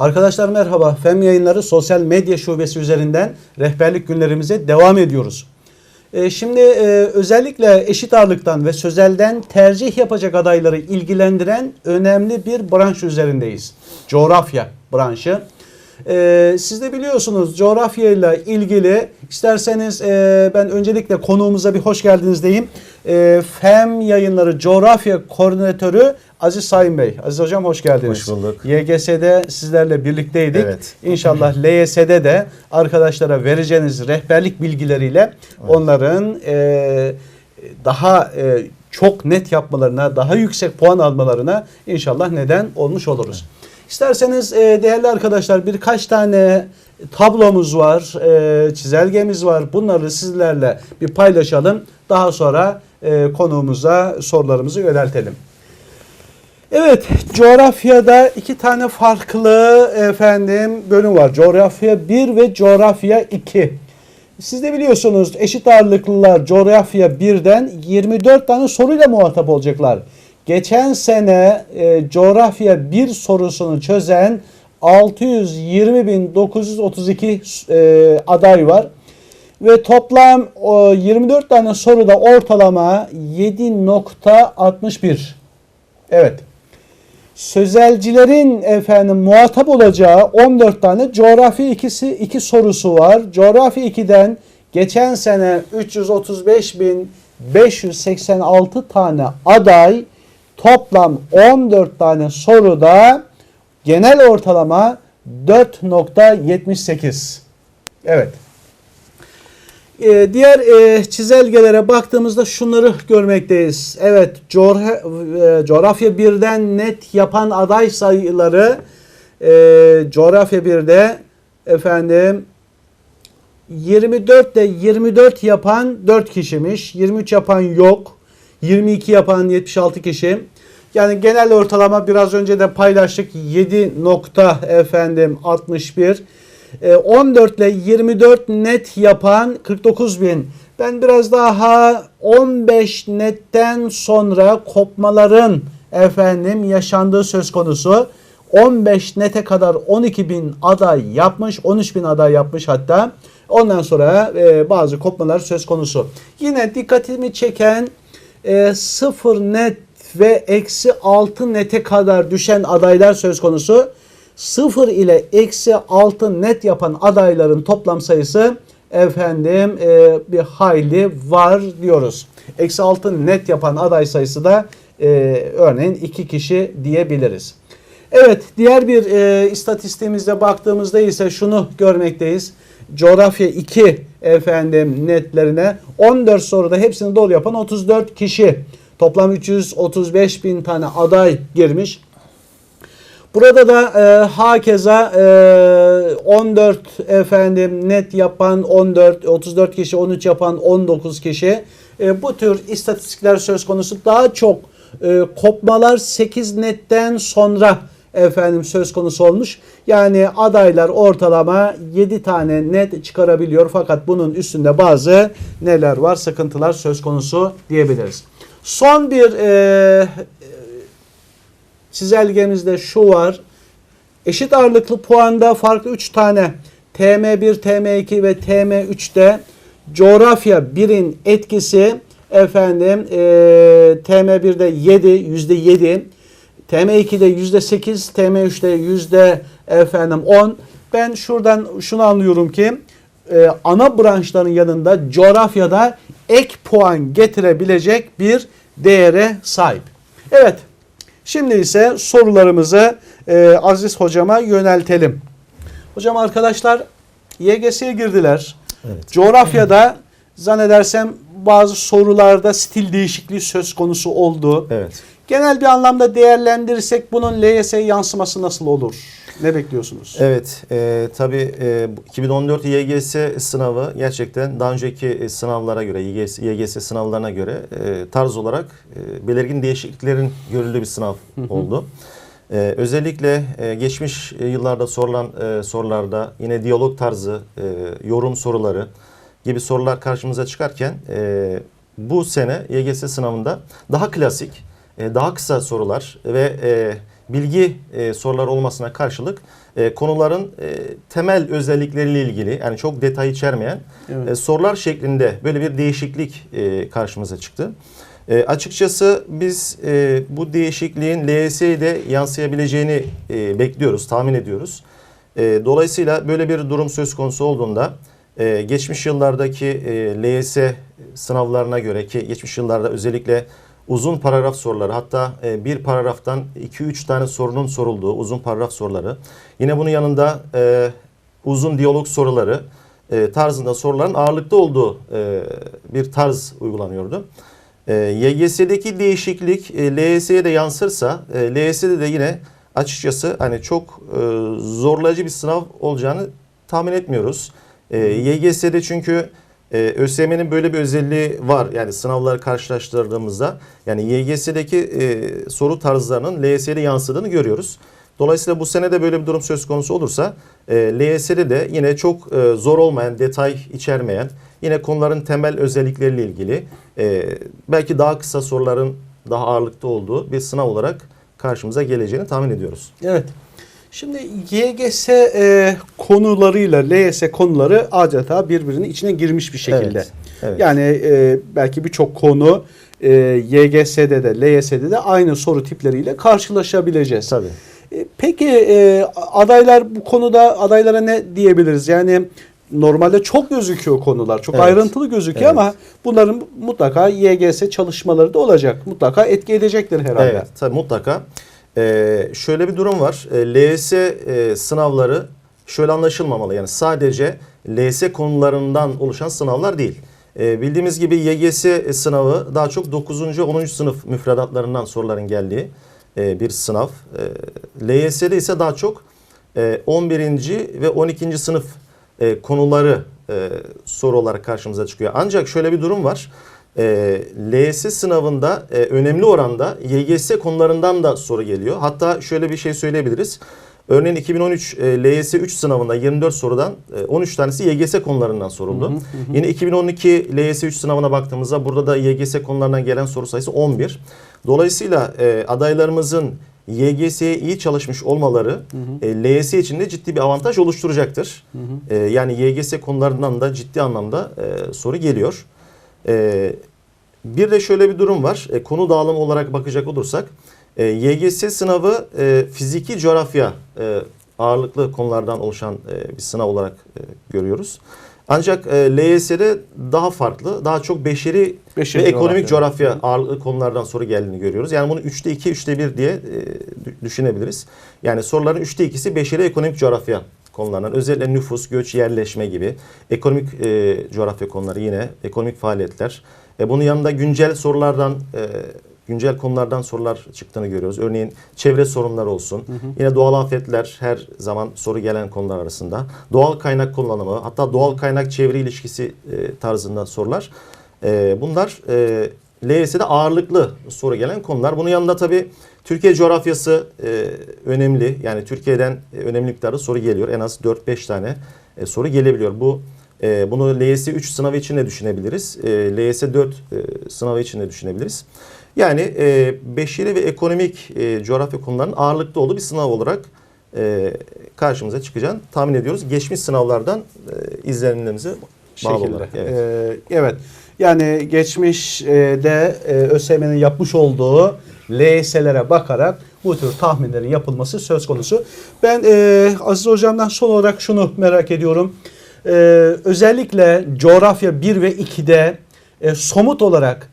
Arkadaşlar merhaba. FEM yayınları sosyal medya şubesi üzerinden rehberlik günlerimize devam ediyoruz. Ee, şimdi e, özellikle eşit ağırlıktan ve sözelden tercih yapacak adayları ilgilendiren önemli bir branş üzerindeyiz. Coğrafya branşı. Ee, siz de biliyorsunuz coğrafyayla ilgili isterseniz e, ben öncelikle konuğumuza bir hoş geldiniz diyeyim. E, FEM yayınları coğrafya koordinatörü Aziz Sayın Bey. Aziz Hocam hoş geldiniz. Hoş bulduk. YGS'de sizlerle birlikteydik. Evet. İnşallah LYS'de de arkadaşlara vereceğiniz rehberlik bilgileriyle onların e, daha e, çok net yapmalarına, daha yüksek puan almalarına inşallah neden olmuş oluruz. İsterseniz e, değerli arkadaşlar birkaç tane tablomuz var, e, çizelgemiz var. Bunları sizlerle bir paylaşalım. Daha sonra e, konuğumuza sorularımızı yöneltelim. Evet, coğrafyada iki tane farklı efendim bölüm var. Coğrafya 1 ve coğrafya 2. Siz de biliyorsunuz eşit ağırlıklılar coğrafya 1'den 24 tane soruyla muhatap olacaklar. Geçen sene e, coğrafya 1 sorusunu çözen 620.932 e, aday var. Ve toplam o, 24 tane soruda ortalama 7.61. Evet. Sözelcilerin efendim muhatap olacağı 14 tane coğrafya ikisi iki sorusu var. Coğrafya 2'den geçen sene 335.586 tane aday toplam 14 tane soruda genel ortalama 4.78. Evet. Ee, diğer e, çizelgelere baktığımızda şunları görmekteyiz. Evet, coğra- e, coğrafya 1'den net yapan aday sayıları e, coğrafya 1'de efendim 24 de 24 yapan 4 kişiymiş. 23 yapan yok. 22 yapan 76 kişi. Yani genel ortalama biraz önce de paylaştık 7 nokta efendim 61. E, 14 ile 24 net yapan 49 bin. Ben biraz daha 15 netten sonra kopmaların efendim yaşandığı söz konusu. 15 nete kadar 12 bin aday yapmış, 13 bin aday yapmış hatta. Ondan sonra e, bazı kopmalar söz konusu. Yine dikkatimi çeken e, 0 net ve eksi 6 nete kadar düşen adaylar söz konusu. 0 ile eksi 6 net yapan adayların toplam sayısı efendim e, bir hayli var diyoruz. Eksi 6 net yapan aday sayısı da e, örneğin 2 kişi diyebiliriz. Evet diğer bir e, istatistiğimizde baktığımızda ise şunu görmekteyiz. Coğrafya 2 efendim netlerine 14 soruda hepsini doğru yapan 34 kişi. Toplam 335 bin tane aday girmiş. Burada da e, hakeza e, 14 efendim net yapan 14, 34 kişi, 13 yapan 19 kişi. E, bu tür istatistikler söz konusu. Daha çok e, kopmalar 8 netten sonra efendim söz konusu olmuş. Yani adaylar ortalama 7 tane net çıkarabiliyor fakat bunun üstünde bazı neler var sıkıntılar söz konusu diyebiliriz. Son bir e, çizelgemizde şu var. Eşit ağırlıklı puanda farklı 3 tane TM1, TM2 ve TM3'te coğrafya 1'in etkisi efendim e, TM1'de 7, yüzde 7, TM2'de yüzde 8, TM3'te yüzde efendim 10. Ben şuradan şunu anlıyorum ki e, ana branşların yanında coğrafyada ek puan getirebilecek bir değere sahip. Evet. Şimdi ise sorularımızı e, Aziz hocama yöneltelim. Hocam arkadaşlar YGS'ye girdiler. Evet. Coğrafyada zannedersem bazı sorularda stil değişikliği söz konusu oldu. Evet. Genel bir anlamda değerlendirirsek bunun LYS yansıması nasıl olur? Ne bekliyorsunuz? Evet, e, tabii e, bu 2014 YGS sınavı gerçekten daha önceki e, sınavlara göre, YGS, YGS sınavlarına göre e, tarz olarak e, belirgin değişikliklerin görüldüğü bir sınav oldu. E, özellikle e, geçmiş yıllarda sorulan e, sorularda yine diyalog tarzı, e, yorum soruları gibi sorular karşımıza çıkarken e, bu sene YGS sınavında daha klasik, e, daha kısa sorular ve e, bilgi e, soruları olmasına karşılık e, konuların e, temel özellikleriyle ilgili yani çok detay içermeyen Evet. e, sorular şeklinde böyle bir değişiklik e, karşımıza çıktı. E, açıkçası biz e, bu değişikliğin LYS'ye de yansıyabileceğini e, bekliyoruz, tahmin ediyoruz. E, dolayısıyla böyle bir durum söz konusu olduğunda e, geçmiş yıllardaki e, LYS sınavlarına göre ki geçmiş yıllarda özellikle uzun paragraf soruları hatta e, bir paragraftan 2-3 tane sorunun sorulduğu uzun paragraf soruları yine bunun yanında e, uzun diyalog soruları e, tarzında soruların ağırlıkta olduğu e, bir tarz uygulanıyordu. E, YGS'deki değişiklik e, LYS'ye de yansırsa e, LYS'de de yine açıkçası hani çok e, zorlayıcı bir sınav olacağını tahmin etmiyoruz. E, YGS'de çünkü e, ÖSYM'nin böyle bir özelliği var. Yani sınavları karşılaştırdığımızda yani YGS'deki e, soru tarzlarının LYS'ye yansıdığını görüyoruz. Dolayısıyla bu sene de böyle bir durum söz konusu olursa e, LYS'de de yine çok e, zor olmayan, detay içermeyen, yine konuların temel özellikleriyle ilgili e, belki daha kısa soruların daha ağırlıkta olduğu bir sınav olarak karşımıza geleceğini tahmin ediyoruz. Evet. Şimdi YGS e, konularıyla LYS konuları adeta birbirinin içine girmiş bir şekilde. Evet, evet. Yani e, belki birçok konu e, YGS'de de LYS'de de aynı soru tipleriyle karşılaşabileceğiz. Tabii. E, Peki e, adaylar bu konuda adaylara ne diyebiliriz? Yani normalde çok gözüküyor konular. Çok Evet. ayrıntılı gözüküyor Evet. ama bunların mutlaka YGS çalışmaları da olacak. Mutlaka etki edecektir herhalde. Evet, tabii mutlaka. Ee, şöyle bir durum var. Ee, e, sınavları şöyle anlaşılmamalı. Yani sadece LYS konularından oluşan sınavlar değil. Ee, bildiğimiz gibi YGS sınavı daha çok 9. 10. sınıf müfredatlarından soruların geldiği e, bir sınav. E, LYS'de ise daha çok e, 11. ve 12. sınıf e, konuları e, soru olarak karşımıza çıkıyor. Ancak şöyle bir durum var. E, LYS sınavında e, önemli oranda YGS konularından da soru geliyor. Hatta şöyle bir şey söyleyebiliriz. Örneğin 2013 e, LYS 3 sınavında 24 sorudan e, 13 tanesi YGS konularından soruldu. Yine 2012 LYS 3 sınavına baktığımızda burada da YGS konularından gelen soru sayısı 11. Dolayısıyla e, adaylarımızın YGS'ye iyi çalışmış olmaları e, LYS için de ciddi bir avantaj oluşturacaktır. E, yani YGS konularından da ciddi anlamda e, soru geliyor. E, bir de şöyle bir durum var. E, konu dağılımı olarak bakacak olursak e, YGS sınavı e, fiziki coğrafya e, ağırlıklı konulardan oluşan e, bir sınav olarak e, görüyoruz. Ancak e, LYS'de daha farklı, daha çok beşeri, Beşeri ve ekonomik coğrafya. coğrafya ağırlıklı konulardan soru geldiğini görüyoruz. Yani bunu 3'te 2, 3'te 1 diye e, dü- düşünebiliriz. Yani soruların 3'te 2'si beşeri ekonomik coğrafya konularından. Özellikle nüfus, göç, yerleşme gibi ekonomik e, coğrafya konuları yine ekonomik faaliyetler. E, bunun yanında güncel sorulardan e, güncel konulardan sorular çıktığını görüyoruz. Örneğin çevre sorunları olsun. Yine doğal afetler her zaman soru gelen konular arasında. Doğal kaynak kullanımı, hatta doğal kaynak çevre ilişkisi e, tarzında sorular. E, bunlar e, LYS'de ağırlıklı soru gelen konular. Bunun yanında tabii Türkiye coğrafyası e, önemli. Yani Türkiye'den e, önemli miktarda soru geliyor. En az 4-5 tane e, soru gelebiliyor. Bu e, bunu LYS 3 sınavı için de düşünebiliriz. E, LYS 4 e, sınavı için de düşünebiliriz. Yani e, beşeri ve ekonomik e, coğrafya konularının ağırlıkta olduğu bir sınav olarak e, karşımıza çıkacağını tahmin ediyoruz. Geçmiş sınavlardan e, izlenimlerimize bağlı şekilde. olarak. Evet. Ee, evet. Yani geçmişte e, ÖSYM'nin yapmış olduğu LYS'lere bakarak bu tür tahminlerin yapılması söz konusu. Ben e, Aziz Hocam'dan son olarak şunu merak ediyorum. E, özellikle coğrafya 1 ve 2'de e, somut olarak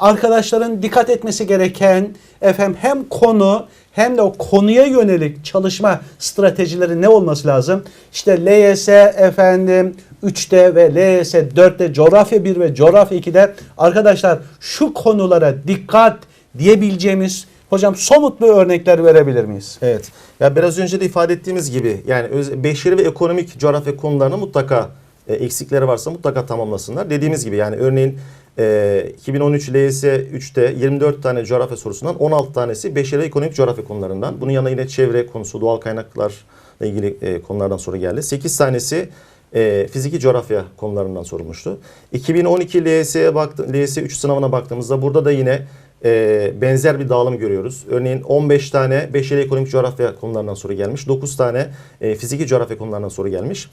arkadaşların dikkat etmesi gereken efendim hem konu hem de o konuya yönelik çalışma stratejileri ne olması lazım? İşte LYS efendim 3'te ve LYS 4'te coğrafya 1 ve coğrafya 2'de arkadaşlar şu konulara dikkat diyebileceğimiz hocam somut bir örnekler verebilir miyiz? Evet. Ya biraz önce de ifade ettiğimiz gibi yani beşeri ve ekonomik coğrafya konularını mutlaka e, eksikleri varsa mutlaka tamamlasınlar. Dediğimiz gibi yani örneğin e, 2013 LYS 3'te 24 tane coğrafya sorusundan 16 tanesi beşeri ekonomik coğrafya konularından. Bunun yanında yine çevre konusu, doğal kaynaklarla ilgili e, konulardan soru geldi. 8 tanesi e, fiziki coğrafya konularından sorulmuştu. 2012 LYS'ye baktı, LYS 3 sınavına baktığımızda burada da yine e, benzer bir dağılım görüyoruz. Örneğin 15 tane 5 ekonomik coğrafya konularından soru gelmiş. 9 tane e, fiziki coğrafya konularından soru gelmiş.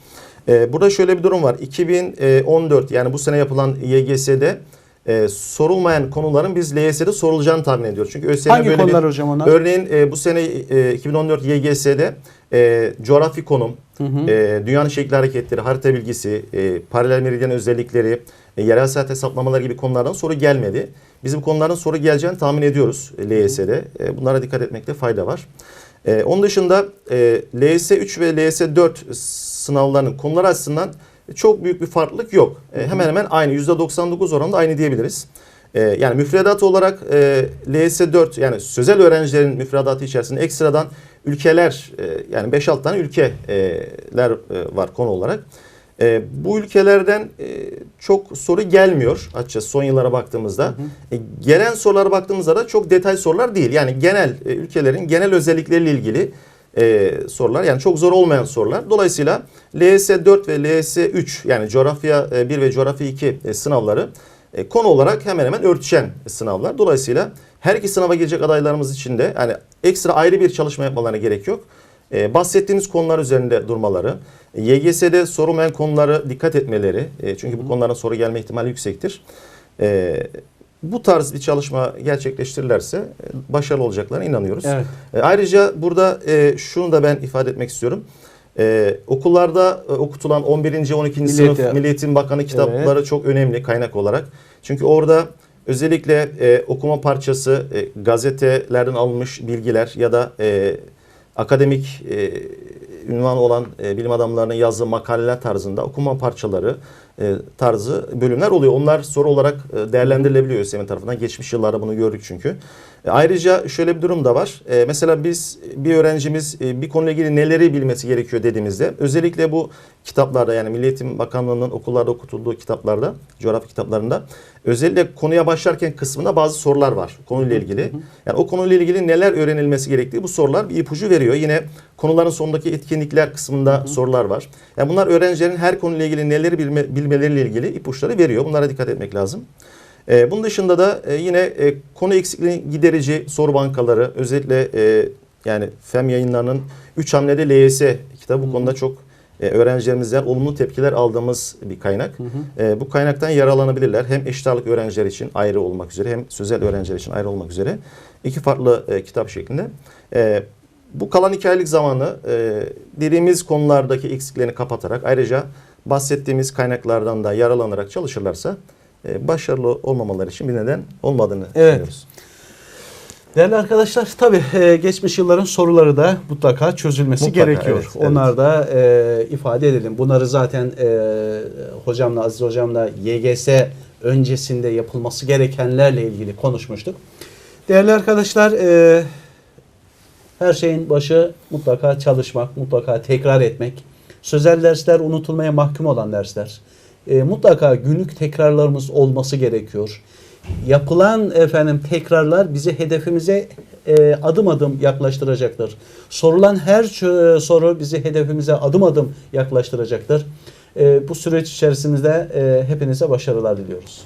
E, burada şöyle bir durum var. 2014 yani bu sene yapılan YGS'de e, sorulmayan konuların biz LYS'de sorulacağını tahmin ediyoruz. Çünkü ÖSYM Hangi böyle konular bir, hocam onlar? Örneğin e, bu sene e, 2014 YGS'de e, coğrafi konum, e, dünyanın şekli hareketleri, harita bilgisi, e, paralel meridyen özellikleri, e, yerel saat hesaplamaları gibi konulardan soru gelmedi. Biz bu konuların soru geleceğini tahmin ediyoruz LYS'de. E, bunlara dikkat etmekte fayda var. E, onun dışında e, LYS 3 ve LYS 4 sınavlarının konuları açısından çok büyük bir farklılık yok. E, hemen hemen aynı %99 oranında aynı diyebiliriz. E, yani müfredat olarak e, LYS 4 yani sözel öğrencilerin müfredatı içerisinde ekstradan ülkeler e, yani 5-6 tane ülkeler e, var konu olarak. E, bu ülkelerden e, çok soru gelmiyor açıkçası son yıllara baktığımızda. E, gelen sorulara baktığımızda da çok detay sorular değil. Yani genel e, ülkelerin genel özellikleriyle ilgili e, sorular yani çok zor olmayan sorular. Dolayısıyla LYS 4 ve LYS 3 yani coğrafya e, 1 ve coğrafya 2 e, sınavları e, konu olarak hemen hemen örtüşen sınavlar. Dolayısıyla her iki sınava girecek adaylarımız için de yani ekstra ayrı bir çalışma yapmalarına gerek yok. E, bahsettiğimiz konular üzerinde durmaları, YGS'de sorulmayan konuları dikkat etmeleri, e, çünkü bu konuların soru gelme ihtimali yüksektir. E, bu tarz bir çalışma gerçekleştirirlerse e, başarılı olacaklarına inanıyoruz. Evet. E, ayrıca burada e, şunu da ben ifade etmek istiyorum. E, okullarda e, okutulan 11. 12. Milli sınıf Milli Eğitim Bakanı kitapları çok önemli kaynak olarak. Çünkü orada özellikle e, okuma parçası, e, gazetelerden alınmış bilgiler ya da e, akademik e, ünvanı olan e, bilim adamlarının yazdığı makaleler tarzında okuma parçaları e, tarzı bölümler oluyor. Onlar soru olarak e, değerlendirilebiliyor ÖSYM tarafından. Geçmiş yıllarda bunu gördük çünkü. E, ayrıca şöyle bir durum da var. E, mesela biz bir öğrencimiz e, bir konuyla ilgili neleri bilmesi gerekiyor dediğimizde özellikle bu kitaplarda yani Milli Eğitim Bakanlığı'nın okullarda okutulduğu kitaplarda, coğrafya kitaplarında özellikle konuya başlarken kısmında bazı sorular var konuyla ilgili. Yani o konuyla ilgili neler öğrenilmesi gerektiği bu sorular bir ipucu veriyor. Yine konuların sonundaki etkinlikler kısmında sorular var. Yani bunlar öğrencilerin her konuyla ilgili neleri bilme, bilmeleriyle ilgili ipuçları veriyor. Bunlara dikkat etmek lazım. Ee, bunun dışında da e, yine e, konu eksikliğini giderici soru bankaları özellikle e, yani FEM yayınlarının 3 hamlede LYS kitabı bu konuda çok e, öğrencilerimizden olumlu tepkiler aldığımız bir kaynak. E, bu kaynaktan yararlanabilirler. Hem eşit ağırlık öğrenciler için ayrı olmak üzere hem sözel öğrenciler için ayrı olmak üzere iki farklı e, kitap şeklinde. E, bu kalan iki aylık zamanı e, dediğimiz konulardaki eksiklerini kapatarak ayrıca bahsettiğimiz kaynaklardan da yararlanarak çalışırlarsa e, başarılı olmamaları için bir neden olmadığını Evet. Değerli arkadaşlar tabii e, geçmiş yılların soruları da mutlaka çözülmesi Mutlaka, gerekiyor. evet, evet. Onlar da e, ifade edelim. Bunları zaten e, hocamla Aziz hocamla YGS öncesinde yapılması gerekenlerle ilgili konuşmuştuk. Değerli arkadaşlar e, her şeyin başı mutlaka çalışmak, mutlaka tekrar etmek. Sözel dersler unutulmaya mahkum olan dersler. E, mutlaka günlük tekrarlarımız olması gerekiyor. Yapılan efendim tekrarlar bizi hedefimize e, adım adım yaklaştıracaktır. Sorulan her soru bizi hedefimize adım adım yaklaştıracaktır. E, bu süreç içerisinde e, hepinize başarılar diliyoruz.